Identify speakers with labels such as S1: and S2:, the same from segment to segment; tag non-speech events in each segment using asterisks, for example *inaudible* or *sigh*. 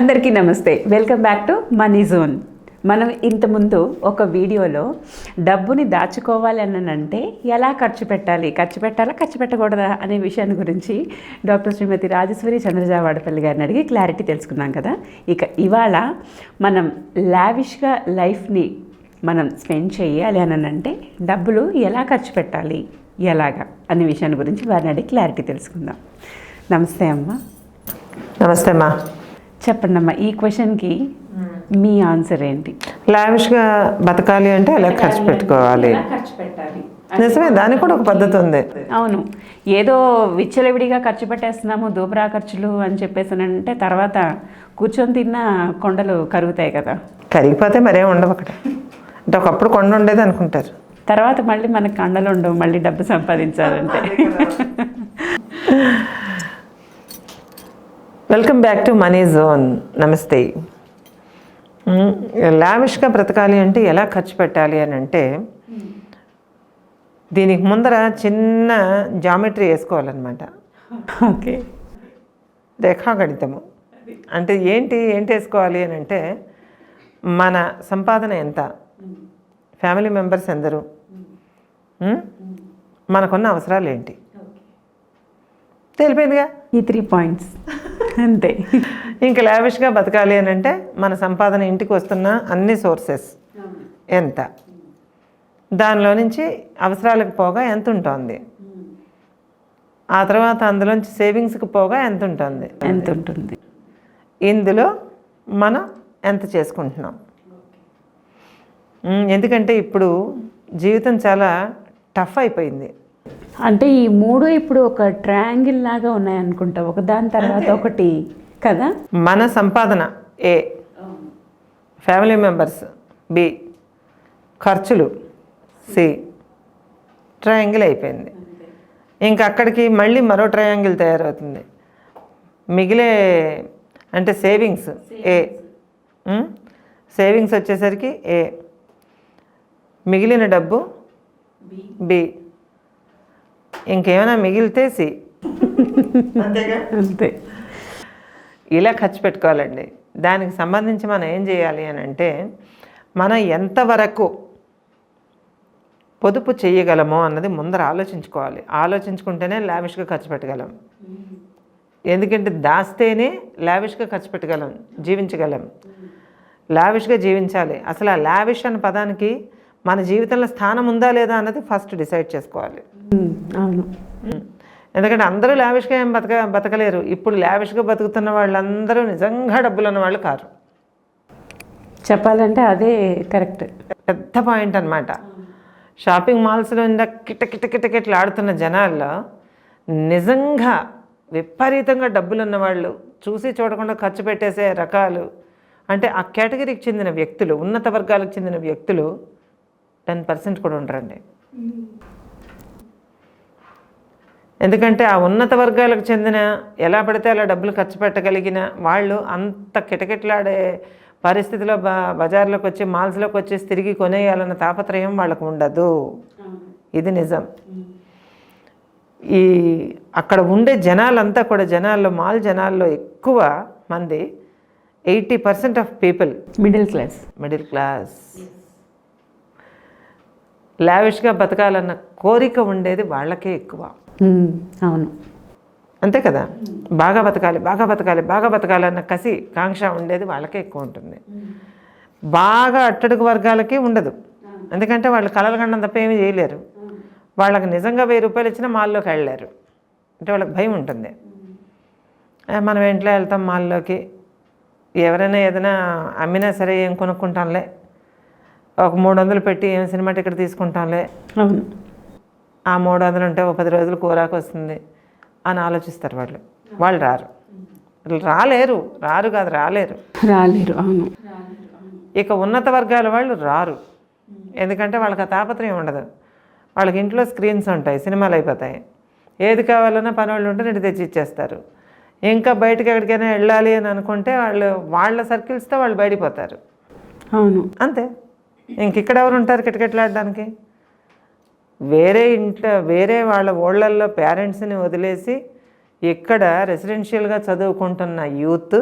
S1: అందరికీ నమస్తే. Welcome back to Money Zone మనం ఇంతకుముందు ఒక వీడియోలో డబ్బుని దాచుకోవాలి అంటే ఎలా ఖర్చు పెట్టాలి? ఖర్చు పెట్టాలా? ఖర్చు పెట్టకూడదా? అనే విషయాన్ని గురించి డాక్టర్ శ్రీమతి రాజేశ్వరి చంద్రజా వాడపల్లి గారిని అడిగి క్లారిటీ తెలుసుకున్నాం కదా. ఇక ఇవాళ మనం లావిష్గా లైఫ్ని మనం స్పెండ్ చేయాలి అని అంటే డబ్బులు ఎలా ఖర్చు పెట్టాలి? ఎలాగా? అనే విషయాన్ని గురించి వారిని అడిగి క్లారిటీ తెలుసుకుందాం. నమస్తే అమ్మ.
S2: నమస్తే అమ్మా.
S1: చెప్పండి అమ్మా ఈ క్వశ్చన్కి మీ ఆన్సర్ ఏంటి?
S2: లావిష్గా బతకాలి అంటే ఎలా ఖర్చు పెట్టుకోవాలి.
S1: ఖర్చు పెట్టాలి.
S2: నిజమే దానికి కూడా ఒక పద్ధతి. ఉంది.
S1: అవును. ఏదో విచ్చలవిడిగా ఖర్చు పెట్టేస్తున్నాము దూబరా ఖర్చులు అని చెప్పేసి అంటే తర్వాత కూర్చొని తిన్న కొండలు కరుగుతాయి కదా.
S2: కరిగిపోతే మరేం ఉండవు అక్కడ. అంటే ఒకప్పుడు కొండ ఉండేది అనుకుంటారు.
S1: తర్వాత మళ్ళీ మనకు కండలు ఉండవు మళ్ళీ డబ్బు సంపాదించాలంటే.
S2: Welcome back to Money Zone నమస్తే లావిష్గా బ్రతకాలి అంటే ఎలా ఖర్చు పెట్టాలి అని అంటే దీనికి ముందర చిన్న జామెట్రీ వేసుకోవాలన్నమాట.
S1: ఓకే.
S2: రేఖాగణితము. అంటే ఏంటి ఏంటి వేసుకోవాలి అని అంటే మన సంపాదన ఎంత? ఫ్యామిలీ మెంబర్స్ ఎందరు? ఉమ్? మనకున్న అవసరాలు ఏంటి? తెలిపోయిందిగా?
S1: ఈ త్రీ పాయింట్స్. అంతే.
S2: ఇంకా లావిష్గా బతకాలి అని అంటే మన సంపాదన ఇంటికి వస్తున్న అన్ని సోర్సెస్ ఎంత? దానిలో నుంచి అవసరాలకు పోగా ఎంత ఉంటుంది? ఆ తర్వాత అందులోంచి సేవింగ్స్కి పోగా ఎంత ఉంటుంది?
S1: ఎంత ఉంటుంది?
S2: ఇందులో మనం ఎంత చేసుకుంటున్నాం? ఎందుకంటే ఇప్పుడు జీవితం చాలా టఫ్ అయిపోయింది.
S1: అంటే ఈ మూడు ఇప్పుడు ఒక ట్రయాంగిల్ లాగా ఉన్నాయనుకుంటా. ఒక దాని తర్వాత ఒకటి కదా?
S2: మన సంపాదన ఏ? ఫ్యామిలీ మెంబర్స్ బి ఖర్చులు సి ట్రయాంగిల్ అయిపోయింది. ఇంకా అక్కడికి మళ్ళీ మరో ట్రయాంగిల్ తయారవుతుంది. మిగిలే అంటే సేవింగ్స్ ఏ? సేవింగ్స్ వచ్చేసరికి ఏ? మిగిలిన డబ్బు బి ఇంకేమైనా మిగిలితే సి
S1: అంతే.
S2: ఇలా ఖర్చు పెట్టుకోవాలండి. దానికి సంబంధించి మనం ఏం చేయాలి అని అంటే మనం ఎంతవరకు పొదుపు చేయగలమో అన్నది ముందర ఆలోచించుకోవాలి. ఆలోచించుకుంటేనే లావిష్గా ఖర్చు పెట్టగలం. ఎందుకంటే దాస్తేనే లావిష్గా ఖర్చు పెట్టగలం జీవించగలం. లావిష్గా జీవించాలి. అసలు ఆ లావిష్ అన్న పదానికి మన జీవితంలో స్థానం ఉందా లేదా అన్నది ఫస్ట్ డిసైడ్ చేసుకోవాలి.
S1: అవును.
S2: ఎందుకంటే అందరూ లావిష్గా ఏం బతక బతకలేరు. ఇప్పుడు లావిష్గా బతుకుతున్న వాళ్ళందరూ నిజంగా డబ్బులు ఉన్న వాళ్ళు కారు.
S1: చెప్పాలంటే అదే కరెక్ట్.
S2: పెద్ద పాయింట్ అనమాట షాపింగ్ మాల్స్లో ఇందా కిట కిట కిట కిటలు ఆడుతున్న జనాల్లో నిజంగా విపరీతంగా డబ్బులు ఉన్న వాళ్ళు చూసి చూడకుండా ఖర్చు పెట్టేసే రకాలు అంటే ఆ కేటగిరీకి చెందిన వ్యక్తులు ఉన్నత వర్గాలకు చెందిన వ్యక్తులు టెన్ పర్సెంట్ కూడా ఉండరండి. ఎందుకంటే ఆ ఉన్నత వర్గాలకు చెందిన ఎలా పడితే అలా డబ్బులు ఖర్చు పెట్టగలిగిన వాళ్ళు అంత కిటకిటలాడే పరిస్థితిలో బ బజార్లోకి వచ్చి మాల్స్లోకి వచ్చేసి తిరిగి కొనేయాలన్న తాపత్రయం వాళ్ళకు ఉండదు. ఇది నిజం. ఈ అక్కడ ఉండే జనాలంతా కూడా జనాల్లో మాల్ జనాల్లో ఎక్కువ మంది eighty percent of people
S1: middle class.
S2: Middle class. లావిష్గా బతకాలన్న కోరిక ఉండేది వాళ్ళకే ఎక్కువ.
S1: అవును.
S2: అంతే కదా? బాగా బతకాలి బాగా బతకాలి బాగా బతకాలన్న కసి కాంక్ష ఉండేది వాళ్ళకే ఎక్కువ ఉంటుంది. బాగా అట్టడుగు వర్గాలకి ఉండదు. ఎందుకంటే వాళ్ళు కలలు కండం తప్ప ఏమీ చేయలేరు. వాళ్ళకి నిజంగా వెయ్యి రూపాయలు ఇచ్చినా మాల్లోకి వెళ్ళలేరు. అంటే వాళ్ళకి భయం ఉంటుంది. మనం ఇంట్లో వెళ్తాం మాల్లోకి? ఎవరైనా ఏదైనా అమ్మినా సరే ఏం కొనుక్కుంటాంలే? ఒక మూడు వందలు పెట్టి ఏం సినిమా టికెట్ తీసుకుంటాంలే?
S1: అవును.
S2: ఆ మూడు వందలు ఉంటే ఒక పది రోజులు కూరాకు వస్తుంది అని ఆలోచిస్తారు వాళ్ళు. వాళ్ళు రారు. రాలేరు. రారు కాదు రాలేరు.
S1: రాలేరు అవును.
S2: ఇక ఉన్నత వర్గాల వాళ్ళు రారు. ఎందుకంటే వాళ్ళకి ఆ తాపత్రయం ఉండదు. వాళ్ళకి ఇంట్లో స్క్రీన్స్ ఉంటాయి సినిమాలు అయిపోతాయి. ఏది కావాలన్నా పని వాళ్ళు ఉంటే నేను తెచ్చి ఇచ్చేస్తారు. ఇంకా బయటకు ఎక్కడికైనా వెళ్ళాలి అని అనుకుంటే వాళ్ళు వాళ్ళ సర్కిల్స్తో వాళ్ళు బయటిపోతారు
S1: అవును.
S2: అంతే. ఇంక ఇక్కడ ఎవరు ఉంటారు కిటకిటలాడడానికి వేరే ఇంట్లో వేరే వాళ్ళ ఓళ్ళల్లో పేరెంట్స్ని వదిలేసి ఇక్కడ రెసిడెన్షియల్గా చదువుకుంటున్న యూత్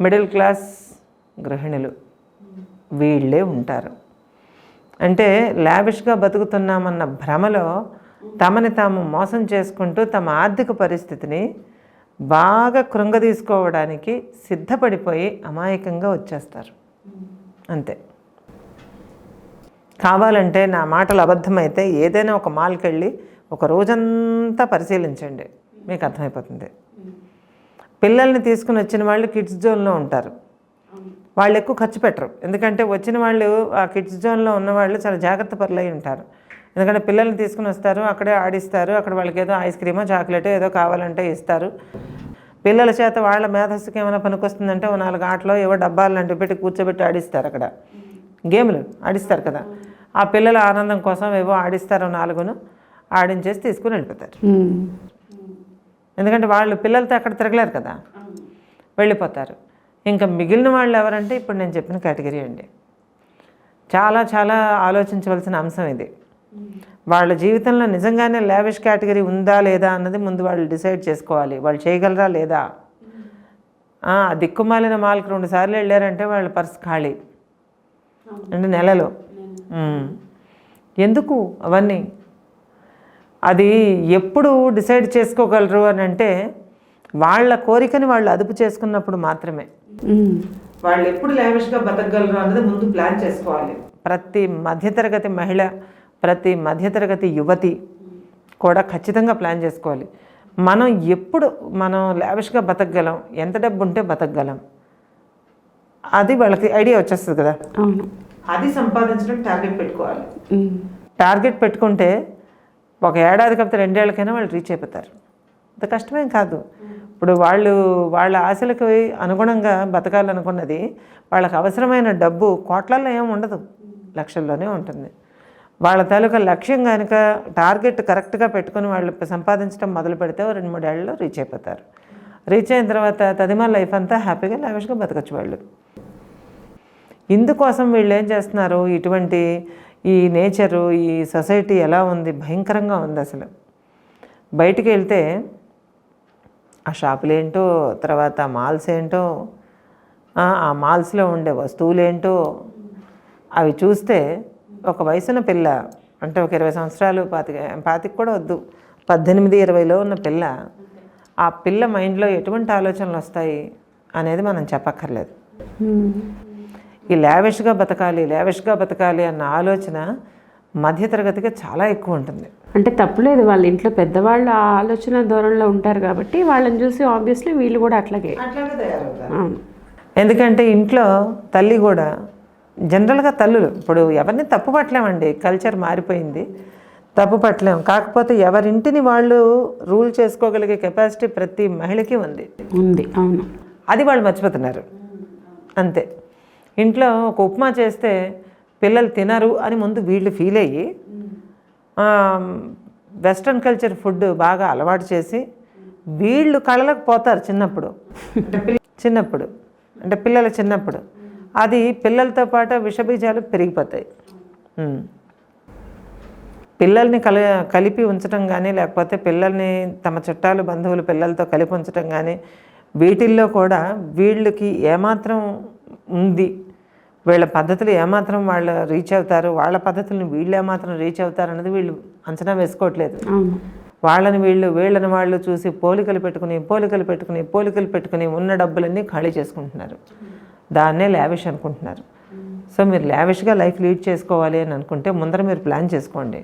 S2: మిడిల్ క్లాస్ గృహిణులు వీళ్ళే ఉంటారు. అంటే లావిష్గా బతుకుతున్నామన్న భ్రమలో తమని తాము మోసం చేసుకుంటూ తమ ఆర్థిక పరిస్థితిని బాగా కృంగదీసుకోవడానికి సిద్ధపడిపోయి అమాయకంగా వచ్చేస్తారు. అంతే. కావాలంటే నా మాటలు అబద్ధమైతే ఏదైనా ఒక మాల్కి వెళ్ళి ఒక రోజంతా పరిశీలించండి. మీకు అర్థమైపోతుంది. పిల్లల్ని తీసుకుని వచ్చిన వాళ్ళు కిడ్స్ జోన్లో ఉంటారు. వాళ్ళు ఎక్కువ ఖర్చు పెట్టరు. ఎందుకంటే వచ్చిన వాళ్ళు ఆ కిడ్స్ జోన్లో ఉన్న వాళ్ళు చాలా జాగ్రత్త పరులై ఉంటారు. ఎందుకంటే పిల్లల్ని తీసుకుని వస్తారు అక్కడే ఆడిస్తారు అక్కడ వాళ్ళకి ఏదో ఐస్ క్రీమో చాక్లెట్ ఏదో కావాలంటే ఇస్తారు. పిల్లల చేత వాళ్ళ మేధస్సుకి ఏమైనా పనికొస్తుందంటే ఓ నాలుగు ఆటలో ఏవో డబ్బాలు లాంటివి పెట్టి కూర్చోబెట్టి ఆడిస్తారు అక్కడ. గేమ్లు ఆడిస్తారు కదా. ఆ పిల్లల ఆనందం కోసం ఏవో ఆడిస్తారు నాలుగును ఆడించేసి తీసుకుని వెళ్ళిపోతారు. ఎందుకంటే వాళ్ళు పిల్లలతో అక్కడ తిరగలేరు కదా. వెళ్ళిపోతారు. ఇంకా మిగిలిన వాళ్ళు ఎవరంటే ఇప్పుడు నేను చెప్పిన కేటగిరీ అండి. చాలా చాలా ఆలోచించవలసిన అంశం ఇది. వాళ్ళ జీవితంలో నిజంగానే లావిష్ కేటగిరీ ఉందా లేదా అన్నది ముందు వాళ్ళు డిసైడ్ చేసుకోవాలి. వాళ్ళు చేయగలరా లేదా? దిక్కుమాలిన మాల్కి రెండు సార్లు వెళ్ళారంటే వాళ్ళ పర్స్ ఖాళీ. అంటే నెలలో. ఎందుకు అవన్నీ? అది ఎప్పుడు డిసైడ్ చేసుకోగలరు అని అంటే వాళ్ళ కోరికని వాళ్ళు అదుపు చేసుకున్నప్పుడు మాత్రమే. వాళ్ళు ఎప్పుడు లావిష్గా బతకగలరు అన్నది ముందు ప్లాన్ చేసుకోవాలి. ప్రతి మధ్యతరగతి మహిళ ప్రతి మధ్యతరగతి యువతి కూడా ఖచ్చితంగా ప్లాన్ చేసుకోవాలి. మనం ఎప్పుడు మనం లావిష్గా బతకగలం ఎంత డబ్బు ఉంటే బతకగలం. అది వాళ్ళకి ఐడియా వచ్చేస్తుంది కదా.
S1: అవును.
S2: అది సంపాదించడం టార్గెట్ పెట్టుకోవాలి. టార్గెట్ పెట్టుకుంటే ఒక ఏడాది కాకపోతే రెండేళ్ళకైనా వాళ్ళు రీచ్ అయిపోతారు. అంత కష్టమేం కాదు. ఇప్పుడు వాళ్ళు వాళ్ళ ఆశలకు అనుగుణంగా బతకాలనుకున్నది వాళ్ళకి అవసరమైన డబ్బు కోట్లలో ఏం ఉండదు. లక్షల్లోనే ఉంటుంది. వాళ్ళ తాలూకా లక్ష్యం కనుక టార్గెట్ కరెక్ట్గా పెట్టుకొని వాళ్ళు సంపాదించడం మొదలు పెడితే ఓ రెండు మూడేళ్ళలో రీచ్ అయిపోతారు. రీచ్ అయిన తర్వాత తదిమా లైఫ్ అంతా హ్యాపీగా లావిష్గా బతకచ్చు వాళ్ళు. ఇందుకోసం వీళ్ళు ఏం చేస్తున్నారు? ఇటువంటి ఈ నేచరు ఈ సొసైటీ ఎలా ఉంది? భయంకరంగా ఉంది అసలు. బయటికి వెళ్తే ఆ షాపులు ఏంటో తర్వాత మాల్స్ ఏంటో ఆ మాల్స్లో ఉండే వస్తువులు ఏంటో అవి చూస్తే ఒక వయసున్న పిల్ల అంటే ఒక ఇరవై సంవత్సరాలు పాతిక పాతికి కూడా వద్దు పద్దెనిమిది ఇరవైలో ఉన్న పిల్ల ఆ పిల్ల మైండ్లో ఎటువంటి ఆలోచనలు వస్తాయి అనేది మనం చెప్పక్కర్లేదు. ఈ లావిష్గా బతకాలి లావిష్గా బతకాలి అన్న ఆలోచన మధ్యతరగతికి చాలా ఎక్కువ ఉంటుంది.
S1: అంటే తప్పులేదు వాళ్ళ ఇంట్లో పెద్దవాళ్ళు ఆ ఆలోచన ధోరణిలో ఉంటారు కాబట్టి వాళ్ళని చూసి ఆబ్వియస్లీ వీళ్ళు కూడా అట్లాగే.
S2: అట్లాగే తయారవుతారు.
S1: అవును.
S2: ఎందుకంటే ఇంట్లో తల్లి కూడా జనరల్గా తల్లులు ఇప్పుడు ఎవరిని తప్పు పట్టలేమండి కల్చర్ మారిపోయింది తప్పు పట్టలేం. కాకపోతే ఎవరింటిని వాళ్ళు రూల్ చేసుకోగలిగే కెపాసిటీ ప్రతి మహిళకి ఉంది.
S1: ఉంది అవును.
S2: అది వాళ్ళు మర్చిపోతున్నారు. అంతే. ఇంట్లో ఒక ఉప్మా చేస్తే పిల్లలు తినరు అని ముందు వీళ్ళు ఫీల్ అయ్యి వెస్ట్రన్ కల్చర్ ఫుడ్ బాగా అలవాటు చేసి వీళ్ళు కళలకు పోతారు చిన్నప్పుడు. చిన్నప్పుడు. అంటే పిల్లల చిన్నప్పుడు. అది పిల్లలతో పాటు విషబీజాలు పెరిగిపోతాయి. పిల్లల్ని కల కలిపి ఉంచడం కానీ లేకపోతే పిల్లల్ని తమ చుట్టాలు బంధువులు పిల్లలతో కలిపి ఉంచడం కానీ వీటిల్లో కూడా వీళ్ళకి ఏమాత్రం ఉంది. వీళ్ళ పద్ధతులు ఏమాత్రం వాళ్ళు రీచ్ అవుతారు వాళ్ళ పద్ధతులను వీళ్ళు ఏమాత్రం రీచ్ అవుతారు అన్నది వీళ్ళు అంచనా వేసుకోవట్లేదు. వాళ్ళని వీళ్ళు వీళ్ళని వాళ్ళు చూసి పోలికలు పెట్టుకుని పోలికలు పెట్టుకుని పోలికలు పెట్టుకుని ఉన్న డబ్బులన్నీ ఖాళీ చేసుకుంటున్నారు. దాన్నే లావిష్ అనుకుంటున్నారు. సో మీరు లావిష్గా లైఫ్ లీడ్ చేసుకోవాలి అని అనుకుంటే ముందర మీరు ప్లాన్ చేసుకోండి.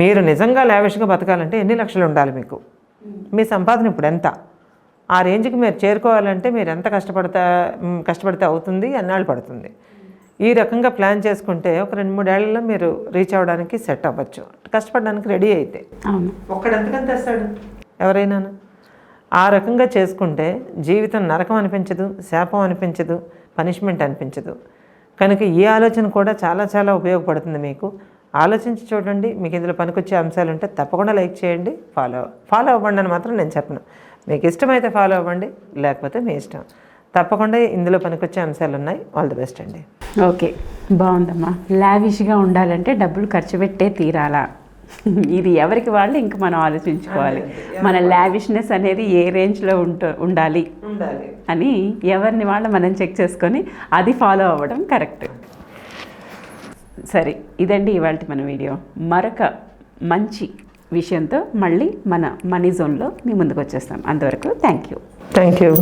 S2: మీరు నిజంగా లావిష్గా బతకాలంటే ఎన్ని లక్షలు ఉండాలి మీకు? మీ సంపాదన ఇప్పుడు ఎంత? ఆ రేంజ్కి మీరు చేరుకోవాలంటే మీరు ఎంత కష్టపడతా కష్టపడితే అవుతుంది ఎన్నాళ్ళు పడుతుంది. ఈ రకంగా ప్లాన్ చేసుకుంటే ఒక రెండు మూడేళ్ళలో మీరు రీచ్ అవ్వడానికి సెట్ అవ్వచ్చు. కష్టపడడానికి రెడీ అయితే.
S1: అవును.
S2: ఒక్కడు ఎంతకంత తెస్తాడు? ఎవరైనా ఆ రకంగా చేసుకుంటే జీవితం నరకం అనిపించదు శాపం అనిపించదు పనిష్మెంట్ అనిపించదు. కనుక ఈ ఆలోచన కూడా చాలా చాలా ఉపయోగపడుతుంది మీకు. ఆలోచించి చూడండి మీకు ఇందులో పనికొచ్చే అంశాలు ఉంటే తప్పకుండా లైక్ చేయండి ఫాలో ఫాలో అవ్వండి అని మాత్రం నేను చెప్పను. మీకు ఇష్టమైతే ఫాలో అవ్వండి లేకపోతే మీ ఇష్టం. తప్పకుండా ఇందులో పనికొచ్చే అంశాలు ఉన్నాయి ఆల్ ది బెస్ట్ అండి.
S1: ఓకే బాగుందమ్మా. లావిష్గా ఉండాలంటే డబ్బులు ఖర్చు పెట్టే తీరాలా? *laughs* ఇది ఎవరికి వాళ్ళు ఇంక మనం ఆలోచించుకోవాలి. మన లావిష్నెస్ అనేది ఏ రేంజ్లో ఉంట ఉండాలి?
S2: ఉండాలి.
S1: అని ఎవరిని వాళ్ళు మనం చెక్ చేసుకొని అది ఫాలో అవ్వడం కరెక్ట్ సరే ఇదండి ఇవాళ మన వీడియో మరొక మంచి విషయంతో మళ్ళీ మన మనీ జోన్లో మీ ముందుకు వచ్చేస్తాం. అంతవరకు థ్యాంక్ యూ
S2: థ్యాంక్ యూ